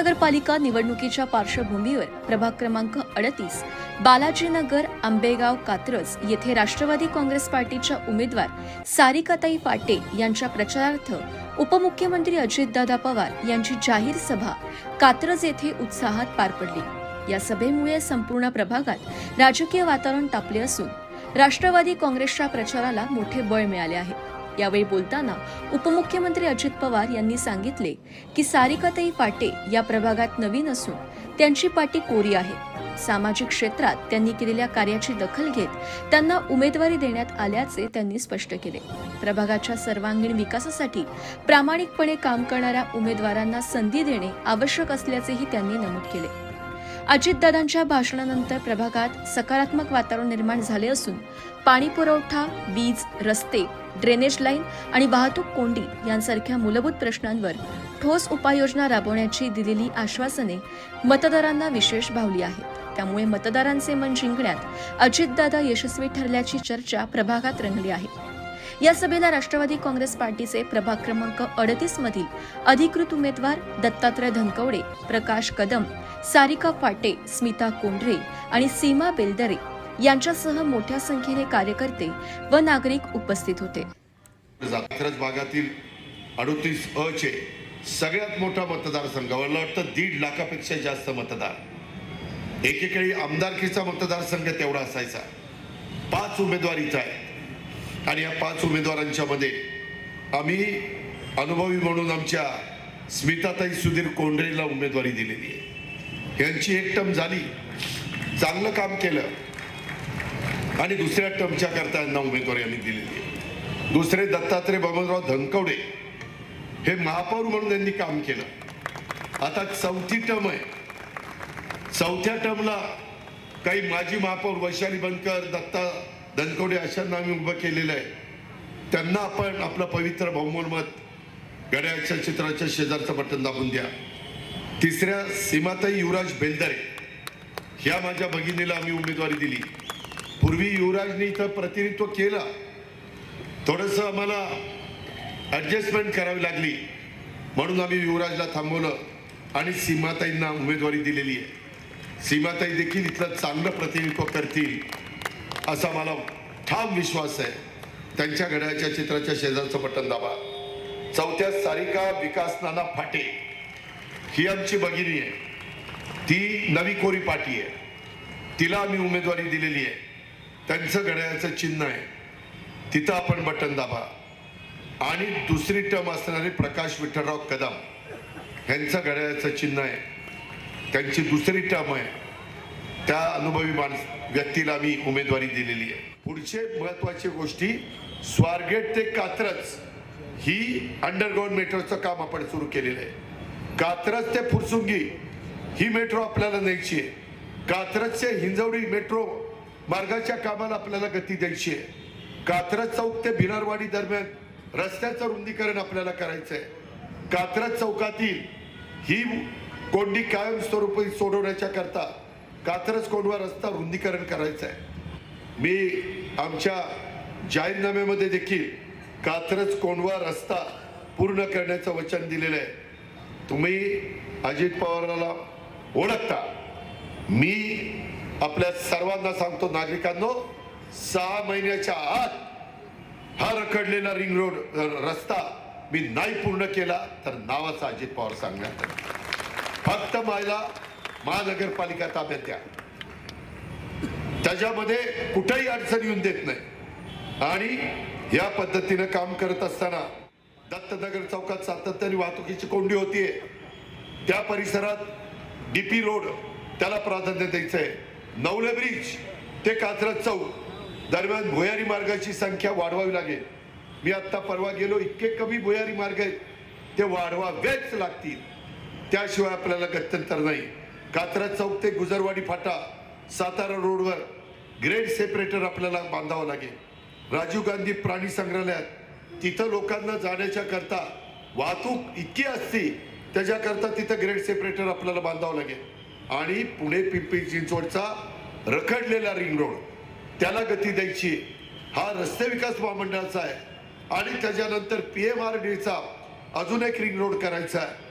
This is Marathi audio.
महानगरपालिका निवडणुकीच्या पार्श्वभूमीवर प्रभाग क्रमांक अडतीस बालाजीनगर आंबेगाव कात्रज येथे राष्ट्रवादी काँग्रेस पार्टीच्या उमेदवार सारिकाताई पाटे यांच्या प्रचारार्थ उपमुख्यमंत्री अजितदादा पवार यांची जाहीर सभा कात्रज येथे उत्साहात पार पडली. या सभेमुळे संपूर्ण प्रभागात राजकीय वातावरण तापले असून राष्ट्रवादी काँग्रेसच्या प्रचाराला मोठे बळ मिळाले आहे. यावेळी बोलताना उपमुख्यमंत्री अजित पवार यांनी सांगितले की सारिकाताई फाटे या प्रभागात नवीन असून त्यांची पाटी कोरी आहे. सामाजिक क्षेत्रात त्यांनी केलेल्या कार्याची दखल घेत त्यांना उमेदवारी देण्यात आल्याचे त्यांनी स्पष्ट केले. प्रभागाच्या सर्वांगीण विकासासाठी प्रामाणिकपणे काम करणाऱ्या उमेदवारांना संधी देणे आवश्यक असल्याचेही त्यांनी नमूद केले. अजितदादांच्या भाषणानंतर प्रभागात सकारात्मक वातावरण निर्माण झाले असून पाणी पुरवठा वीज रस्ते ड्रेनेज लाईन आणि वाहतूक कोंडी यांसारख्या मूलभूत प्रश्नांवर ठोस उपाययोजना राबवण्याची दिलेली आश्वासने मतदारांना विशेष भावली आहेत. त्यामुळे मतदारांचे मन जिंकण्यात अजितदादा यशस्वी ठरल्याची चर्चा प्रभागात रंगली आहे. या सभेला राष्ट्रवादी काँग्रेस पार्टीचे प्रभाग क्रमांक अडतीस मधील अधिकृत उमेदवार दत्तात्रय धनकवडे प्रकाश कदम सारिका फाटे स्मिता कोंढरे आणि सीमा बेलदरे यांच्यासह मोठ्या संख्येने कार्यकर्ते व नागरिक उपस्थित होते. जात्रज भागातील अडतीस अ चे सगळ्यात मोठा मतदारसंघ मला वाटतं दीड लाखापेक्षा जास्त मतदार. एकेकाळी आमदारकीचा मतदारसंघ तेवढा असायचा. पाच उमेदवारीचा आहे आणि या पाच उमेदवारांच्या मध्ये आम्ही अनुभवी म्हणून आमच्या स्मिताताई सुधीर कोंढरेला उमेदवारी दिलेली आहे. यांची एक टर्म झाली. चांगलं काम केलं. आणि दुसऱ्या टर्मच्या करता यांना उमेदवारी यांनी दिलेली दुसरे दत्तात्रय बबनराव धनकवडे हे महापौर म्हणून त्यांनी काम केलं. आता चौथी टर्म आहे. चौथ्या टर्मला काही माजी महापौर वैशाली बनकर दत्ता धनकवडे अशांना आम्ही उभं केलेलं आहे. त्यांना आपण आपलं पवित्र बहुमोल मत गड्याच्या चित्राच्या शेजारचं बटन दाबून द्या. तिसऱ्या सीमाताई युवराज बेलदरे. ह्या माझ्या भगिनीला आम्ही उमेदवारी दिली. पूर्वी युवराजने इथं प्रतिनिधित्व केलं. थोडंसं आम्हाला ॲडजस्टमेंट करावी लागली. म्हणून आम्ही युवराजला थांबवलं आणि सीमाताईंना उमेदवारी दिलेली आहे. सीमाताई देखील इथलं चांगलं प्रतिनिधित्व करतील असा मला ठाम विश्वास आहे. त्यांच्या घड्याच्या चित्राच्या शेजारचं बटन दाबा. चौथ्या सारिका विकास नाना फाटे. ही आमची भगिनी आहे. ती नवी कोरी पाटी आहे. तिला आम्ही उमेदवारी दिलेली आहे. त्यांचं घड्याळाचं चिन्ह आहे. तिथं आपण बटन दाबा. आणि दुसरी टर्म असणारे प्रकाश विठ्ठलराव कदम यांचं घड्याळाचं चिन्ह आहे. त्यांची दुसरी टर्म आहे. त्या अनुभवी माणस व्यक्तीला आम्ही उमेदवारी दिलेली आहे. पुढचे महत्वाची गोष्टी स्वारगेट ते कात्रज ही अंडरग्राऊंड मेट्रोचं काम आपण सुरू केलेलं आहे. कात्रज ते फुरसुंगी ही मेट्रो आपल्याला न्यायची आहे. कात्रजचे हिंजवडी मेट्रो मार्गाच्या कामाला आपल्याला गती द्यायची आहे. कात्रज चौक ते भिनारवाडी दरम्यान रस्त्याचं रुंदीकरण आपल्याला करायचं आहे. कात्रज चौकातील ही कोंडी कायमस्वरूपी सोडवण्याच्या करता कात्रज कोंडवा रस्ता रुंदीकरण करायचं आहे. मी आमच्या जाहीरनाम्यामध्ये देखील कात्रज कोंडवा रस्ता पूर्ण करण्याचं वचन दिलेलं आहे. तुम्ही अजित पवाराला ओळखता. मी आपल्या सर्वांना सांगतो नागरिकांनो सहा महिन्याच्या आत हा रखडलेला रिंग रोड रस्ता मी नाही पूर्ण केला तर नावाचा अजित पवार सांगण्यात फक्त मला महानगरपालिका ताब्यात द्या. त्याच्यामध्ये कुठेही अडचण येऊन देत नाही. आणि या पद्धतीनं काम करत असताना दत्तनगर चौकात सातत्याने वाहतुकीची कोंडी होतीये. त्या परिसरात डीपी रोड त्याला प्राधान्य द्यायचं आहे नवले ब्रिज ते कात्रज चौक दरम्यान भुयारी मार्गाची संख्या वाढवावी लागेल. मी आत्ता परवा गेलो इतके कमी भुयारी मार्ग आहेत. ते वाढवावेच लागतील. त्याशिवाय आपल्याला गत्यंतर नाही. कात्रज चौक ते गुजरवाडी फाटा सातारा रोडवर ग्रेड सेपरेटर आपल्याला बांधावं लागेल. राजीव गांधी प्राणी संग्रहालयात तिथं लोकांना जाण्याच्या करता वाहतूक इतकी असती त्याच्याकरता तिथं ग्रेड सेपरेटर आपल्याला बांधावं लागेल. आणि पुणे पिंपरी चिंचवडचा रखडलेला रिंग रोड त्याला गती द्यायची हा रस्ते विकास महामंडळाचा आहे. आणि त्याच्यानंतर पी एम आर डीचा अजून एक रिंग रोड करायचा आहे.